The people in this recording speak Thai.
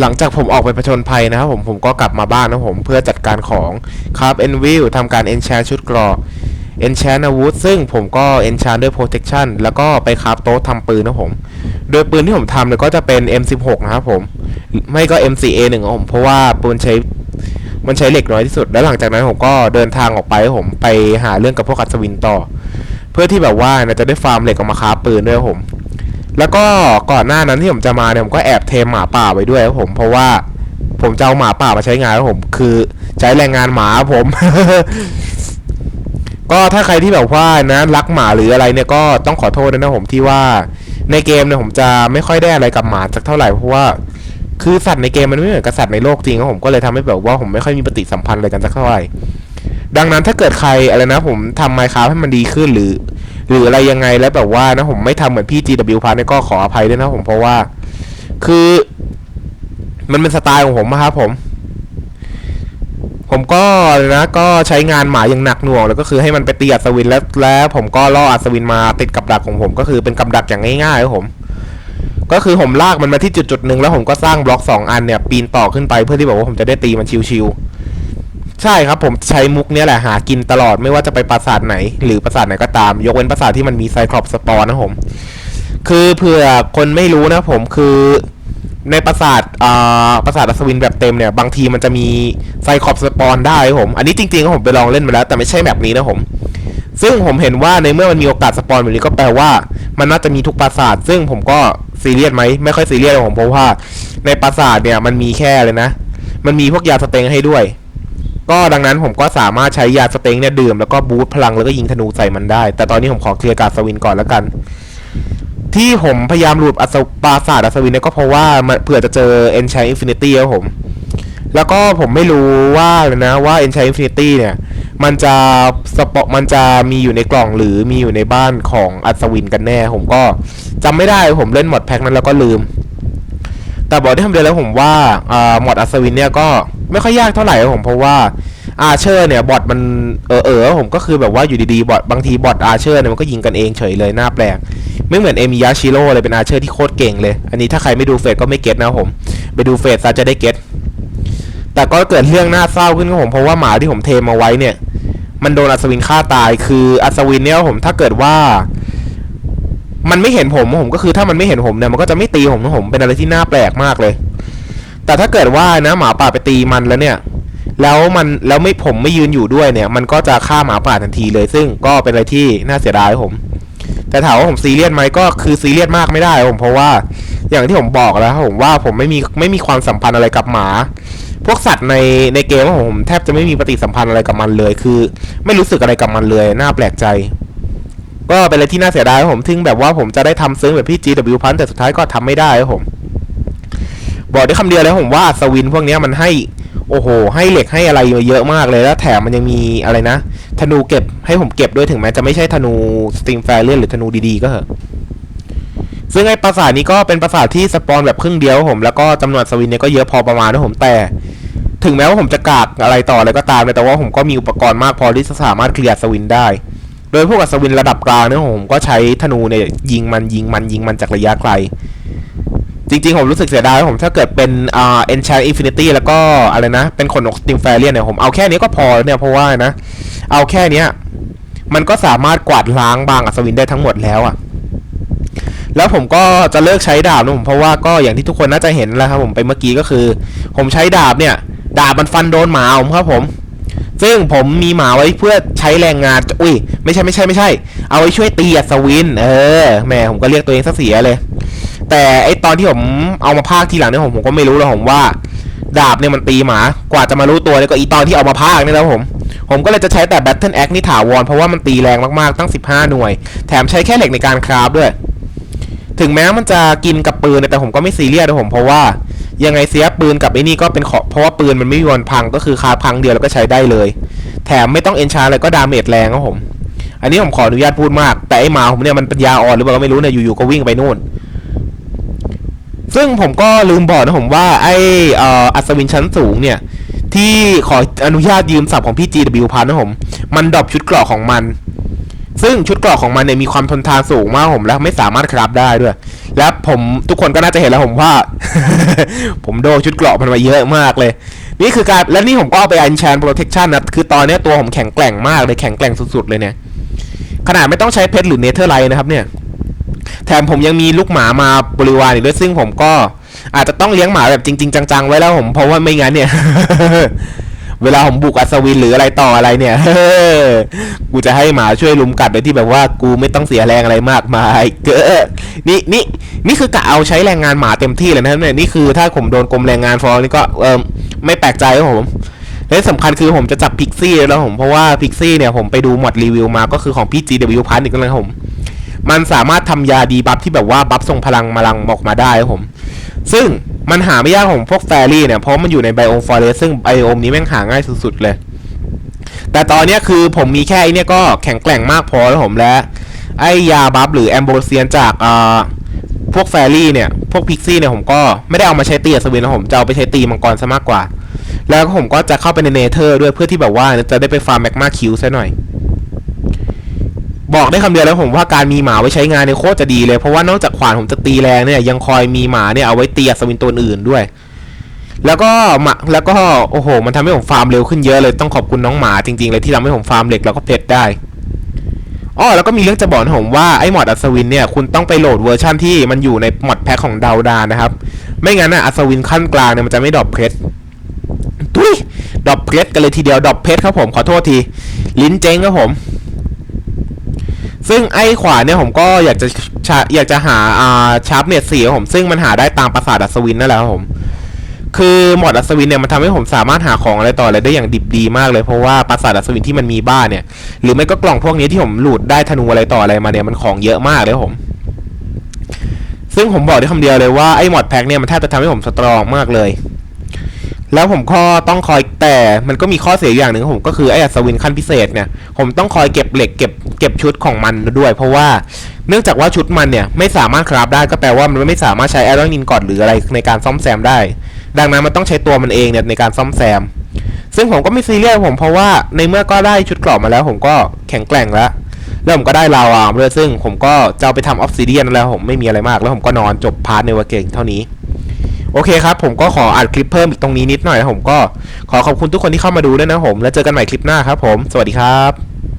หลังจากผมออกไปผจญภัยนะครับผมผมก็กลับมาบ้านนะผมเพื่อจัดการของคราฟเอนวิลทำการเอนแชชุดกรอเอนแช n อาวุธซึ่งผมก็เอนแช n ด้วย protection แล้วก็ไปคราฟโต๊ะทำปืนนะผม โดยปืนที่ผมทำเนี่ยก็จะเป็น M16 นะครับผม ไม่ก็ M4A1 ครับผม เพราะว่าปืนใช้มันใช้เหล็กน้อยที่สุด แล้วหลังจากนั้นผมก็เดินทางออกไปผมไปหาเรื่องกับพวกอัศวินต่อ เพื่อที่แบบว่านะจะได้ฟาร์มเหล็กออกมาคราฟปืนด้วยผม แล้วก็ก่อนหน้านั้นที่ผมจะมาเนี่ยผมก็แอบเทมหมาป่าไว้ด้วยครับผมเพราะว่าผมจะเอาหมาป่ามาใช้งานครับผมคือใช้แรงงานหมาผม ก็ถ้าใครที่แบบว่านะรักหมาหรืออะไรเนี่ยก็ต้องขอโทษด้วยนะผมที่ว่าในเกมเนี่ยผมจะไม่ค่อยได้อะไรกับหมาสักเท่าไหร่เพราะว่าคือสัตว์ในเกมมันไม่เหมือนกับสัตว์ในโลกจริงครับผมก็เลยทำให้แบบว่าผมไม่ค่อยมีปฏิสัมพันธ์อะไรกันสักเท่าไหร่ดังนั้นถ้าเกิดใครอะไรนะ ผมทำไมค้าให้มันดีขึ้นหรือ หรืออะไรยังไงแล้วแบบว่านะผมไม่ทำเหมือนพี่ GW พัทเนี่ก็ขออภัยด้วยนะผมเพราะว่า คือ มันเป็นสไตล์ของผมอะครับผม ผมก็นะ ก็ใช้งานหมาอย่างหนักหน่วง แล้วก็คือให้มันไปตีอัศวินแล้วแล้ว ผมก็ล่ออัศวินมาติดกับดักของผม ก็คือเป็นกับดักอย่างง่ายๆครับผมก็คือผมลากมันมาที่จุดจุดๆหนึ่งแล้วผมก็สร้างบล็อกสองอันเนี่ย ปีนต่อขึ้นไปเพื่อที่แบบว่าผมจะได้ตีมันชิวๆ ใช่ครับผมใช้มุกเนี้ยแหละหากินตลอดไม่ว่าจะไปปราสาทไหน หรือปราสาทไหนก็ตาม ยกเว้นปราสาทที่มันมีไซคลอปสปอร์นะผม คือเผื่อคนไม่รู้นะผมคือในปราสาทอ่าปราสาทอัศวินแบบเต็มเนี่ย บางทีมันจะมีไซคลอปสปอนได้ผม อันนี้จริงๆก็ผมไปลองเล่นมาแล้ว แต่ไม่ใช่แบบนี้นะผม ซึ่งผมเห็นว่าในเมื่อมันมีโอกาสสปอนแบบนี้ก็แปลว่า มันน่าจะมีทุกปราสาท ซึ่งผมก็ซีเรียสไหมไม่ค่อยซีเรียสผมเพราะว่า ในปราสาทเนี่ยมันมีแค่เลยนะ มันมีพวกยาสเต็งให้ด้วย ก็ดังนั้นผมก็สามารถใช้ยาสเต็งเนี่ยดื่มแล้วก็บูตพลังแล้วก็ยิงธนูใส่มันได้ แต่ตอนนี้ผมขอเคลียร์กาสวินก่อนแล้วกัน ที่ผมพยายามหลุดอัศปราสาทอัศวินเนี่ยก็เพราะว่ามันเผื่อจะเจอ Enchant Infinity ครับผม แล้วก็ผมไม่รู้ว่าเลยนะว่า Enchant Infinity เนี่ย มันจะสปอมันจะมีอยู่ในกล่องหรือมีอยู่ในบ้านของอัศวินกันแน่ ผมก็จำไม่ได้ผมเล่นหมดแพ็คนั้นแล้วก็ลืม แต่บอกที่ทำเดียวแล้วผมว่าอ่าหมดอัศวินเนี่ยก็ ไม่ค่อยยากเท่าไหร่ครับผมเพราะว่าอาเชอร์เนี่ยบอทมันเออเออผมก็คือแบบว่าอยู่ดีๆบอทบางทีบอทอาเชอร์เนี่ยมันก็ยิงกันเองเฉยเลยหน่าแปลก ไม่เหมือนเอมิยาชิโร่เลยเป็นอาเชอร์ที่โคตรเก่งเลย อันนี้ถ้าใครไม่ดูเฟซก็ไม่เก็ตนะครับผม ไปดูเฟซซะจะได้เก็ตแต่ก็เกิดเรื่องน่าเศร้าขึ้นครับผมเพราะว่าหมาที่ผมเทมาไว้เนี่ย มันโดนอัศวินฆ่าตาย คืออัศวินเนี่ยผมถ้าเกิดว่า มันไม่เห็นผมผมก็คือถ้ามันไม่เห็นผมเนี่ยมันก็จะไม่ตีผมนะผมเป็นอะไรที่น่าแปลกมากเลย แต่ถ้าเกิดว่านะหมาป่าไปตีมันแล้วเนี่ย แล้วมันแล้วไม่ผมไม่ยืนอยู่ด้วยเนี่ย มันก็จะฆ่าหมาป่าทันทีเลย ซึ่งก็เป็นอะไรที่น่าเสียดายผม แต่ถามว่าผมซีเรียสไหมก็คือซีเรียสมากไม่ได้ผมเพราะว่าอย่างที่ผมบอกแล้วผมว่าผมไม่มีไม่มีความสัมพันธ์อะไรกับหมา พวกสัตว์ในในเกมของผมแทบจะไม่มีปฏิสัมพันธ์อะไรกับมันเลย คือ ไม่รู้สึกอะไรกับมันเลยน่าแปลกใจ ก็เป็นอะไรที่น่าเสียดายผมถึงแบบว่าผมจะได้ทำซึ้งแบบพี่ GW พันแต่สุดท้ายก็ทำไม่ได้ผม บอกได้คำเดียวเลยผมว่าอัศวินพวกนี้มันให้ โอ้โห ให้เหล็กให้อะไรมาเยอะมากเลยแล้วแถมมันยังมีอะไรนะ ธนูเก็บให้ผมเก็บด้วยถึงแม้จะไม่ใช่ธนูสติงแฟรเลียนหรือธนูดีๆก็เหอะซึ่งไอ้ปราสาทนี้ก็เป็นปราสาทที่สปอนแบบครึ่งเดียวผมแล้วก็จำนวนอัศวินเนี่ยก็เยอะพอประมาณนะผมแต่ ถึงแม้ว่าผมจะกากอะไรต่ออะไรก็ตามเลยแต่ว่าผมก็มีอุปกรณ์มากพอที่จะสามารถเคลียร์อัศวินได้ โดยพวกอัศวินระดับกลางเนี่ยผมก็ใช้ธนูเนี่ยยิงมันยิงมันยิงมันจากระยะไกล ริงๆ ผมรู้สึกเสียดายผมถ้าเกิดเป็นอ่า Enchant Infinity แล้วก็อะไรนะ เป็นขนนกสติมแฟเรียนเนี่ย ผมเอาแค่นี้ก็พอแล้วเนี่ยเพราะว่านะ เอาแค่เนี้ย มันก็สามารถกวาดล้างบางอัศวินได้ทั้งหมดแล้วอะแล้วผมก็จะเลิกใช้ดาบนะผมเพราะว่าก็อย่างที่ทุกคนน่าจะเห็นแล้วครับผมไปเมื่อกี้ก็คือ ผมใช้ดาบเนี่ย ดาบมันฟันโดนหมาผมครับผม ซึ่งผมมีหมาไว้เพื่อใช้แรงงานอุ้ยไม่ใช่ไม่ใช่ไม่ใช่ เอาไว้ช่วยตีอัศวิน เออแหม่ผมก็เรียกตัวเองซะเสียเลย แต่ไอตอนที่ผมเอามาพากทีหลังเนี่ยผมผมก็ไม่รู้แล้วผมว่า ดาบเนี่ยมันตีหมากว่าจะมารู้ตัวเนี่ยก็อีตอนที่เอามาพากนี่แล้วผม ผมก็เลยจะใช้แต่ Battle Axe นี่ถาวรเพราะว่ามันตีแรงมากๆตั้ง 15 หน่วย แถมใช้แค่เหล็กในการคราฟด้วย ถึงแม้มันจะกินกับปืนเนี่ยแต่ผมก็ไม่ซีเรียสนะผมเพราะว่ายังไงเสียปืนกับไอ้นี่ก็เป็นขอเพราะว่าปืนมันไม่มีวันพังก็คือคาพังเดียวแล้วก็ใช้ได้เลย แถมไม่ต้องเอนชาอะไรก็ดาเมจแรงครับผม อันนี้ผมขออนุญาตพูดมาก แต่ไอ้หมาผมเนี่ยมันปัญญาอ่อนหรือเปล่าก็ไม่รู้เนี่ยอยู่ๆก็วิ่งไปนู่น ซึ่งผมก็ลืมบอกนะผมว่าไอ้อัศวินชั้นสูงเนี่ย ที่ขออนุญาตยืมศัพท์ของพี่ GW พันนะผม มันดรอปชุดเกราะของมัน ซึ่งชุดเกราะของมันเนี่ยมีความทนทานสูงมากผมแล้วไม่สามารถคราฟได้ด้วย แล้วผมทุกคนก็น่าจะเห็นแล้วผมว่า ผมโดนชุดเกราะมันมาเยอะมากเลย นี่คือการและนี่ผมก็เอาไป enchant protection นะคือตอนนี้ตัวผมแข็งแกร่งมากเลยแข็งแกร่งสุดๆเลยเนี่ยขนาดไม่ต้องใช้เพชรหรือเนเธอร์ไลท์นะครับเนี่ย แถมผมยังมีลูกหมามาบริวารอีกด้วยซึ่งผมก็อาจจะต้องเลี้ยงหมาแบบจริง ๆ จัง ๆ ไว้แล้วผมเพราะว่าไม่งั้นเนี่ย เวลาผมบุกอัศวินหรืออะไรต่ออะไรเนี่ยกูจะให้หมาช่วยลุมกัดโดยที่แบบว่ากูไม่ต้องเสียแรงอะไรมากมายเก้อนี่นี่นี่คือกะเอาใช้แรงงานหมาเต็มที่เลยนะครับเนี่ยนี่คือถ้าผมโดนกรมแรงงานฟ้องนี่ก็เออไม่แปลกใจครับผมและสำคัญคือผมจะจับพิกซี่แล้วผมเพราะว่าพิกซี่เนี่ยผมไปดูหมดรีวิวมาก็คือของพี่ GW พันอีกแล้วนะครับผม มันสามารถทำยาดีบัฟที่แบบว่าบัฟส่งพลังมาลังออกมาได้ครับผม ซึ่งมันหาไม่ยากของพวกแฟรี่เนี่ย เพราะมันอยู่ในไบโอมฟอเรสซึ่งไบโอมนี้แม่งหาง่ายสุดๆเลย แต่ตอนนี้คือผมมีแค่ไอเนี่ยก็แข็งแกร่งมากพอแล้วผมและ ไอยาบัฟหรือแอมโบเซียนจากอ่าพวกแฟรี่เนี่ย พวกพิกซี่เนี่ยผมก็ไม่ได้เอามาใช้ตีอัศวินนะผมจะเอาไปใช้ตีมังกรซะมากกว่า แล้วผมก็จะเข้าไปในเนเธอร์ด้วยเพื่อที่แบบว่าจะได้ไปฟาร์มแมกมาคิวซะหน่อย บอกได้คำเดียวแล้วผมว่าการมีหมาไว้ใช้งานเนี่ยโคตรจะดีเลย เพราะว่านอกจากขวานผมจะตีแรงเนี่ยยังคอยมีหมาเนี่ยเอาไว้ตีอัศวินตัวอื่นด้วย แล้วก็หมาแล้วก็โอ้โห มันทำให้ผมฟาร์มเร็วขึ้นเยอะเลยต้องขอบคุณน้องหมาจริงๆเลยที่ทำให้ผมฟาร์มเหล็กแล้วก็เพชรได้อ้อแล้วก็มีเรื่องจะบอกนะผมว่าไอ้หมอดอัศวินเนี่ยคุณต้องไปโหลดเวอร์ชั่นที่มันอยู่ในหมอดแพ็คของดาวดานะครับ ไม่งั้นนะอัศวินขั้นกลางเนี่ยมันจะไม่ดรอปเพชรตุ้ยดรอปเพชรกันเลยทีเดียวดรอปเพชรครับผมขอโทษที ลิ้นเจ๊งครับผม ซึ่งไอ้ขวาเนี่ยผมก็อยากจะอยากจะหาอ่าชาร์ปเน็ตสีผมซึ่งมันหาได้ตามปราสาทอัศวินนั่นแหละครับผม คือหมอดอัศวินเนี่ยมันทำให้ผมสามารถหาของอะไรต่ออะไรได้อย่างดิบดีมากเลยเพราะว่าปราสาทอัศวินที่มันมีบ้านเนี่ย หรือไม่ก็กล่องพวกนี้ที่ผมหลุดได้ธนูอะไรต่ออะไรมาเนี่ยมันของเยอะมากเลยผม ซึ่งผมบอกได้คำเดียวเลยว่าไอ้หมอดแพ็คเนี่ยมันแทบจะทำให้ผมสตรองมากเลย แล้วผมก็ต้องคอยแต่มันก็มีข้อเสียอย่างหนึ่งผมก็คือไอ้อัศวินขั้นพิเศษเนี่ย ผมต้องคอยเก็บเหล็กเก็บเก็บชุดของมันด้วย เพราะว่าเนื่องจากว่าชุดมันเนี่ยไม่สามารถคราฟได้ก็แปลว่ามันไม่สามารถใช้ไอรอนนินกอดหรืออะไรในการซ่อมแซมได้ ดังนั้นมันต้องใช้ตัวมันเองเนี่ยในการซ่อมแซม ซึ่งผมก็ไม่ซีเรียสผมเพราะว่าในเมื่อก็ได้ชุดกรอบมาแล้ว ผมก็แข็งแกร่งแล้วแล้วผมก็ได้ลาวามาด้วยซึ่งผมก็จะเอาไปทำออฟซิเดียนแล้วผมไม่มีอะไรมาก แล้วผมก็นอนจบพาร์ทในวันเกงเท่านี้ โอเคครับ ผมก็ขออัดคลิปเพิ่มอีกตรงนี้นิดหน่อยนะผมก็ขอขอบคุณทุกคนที่เข้ามาดูด้วยนะผม แล้วเจอกันใหม่คลิปหน้าครับผม สวัสดีครับ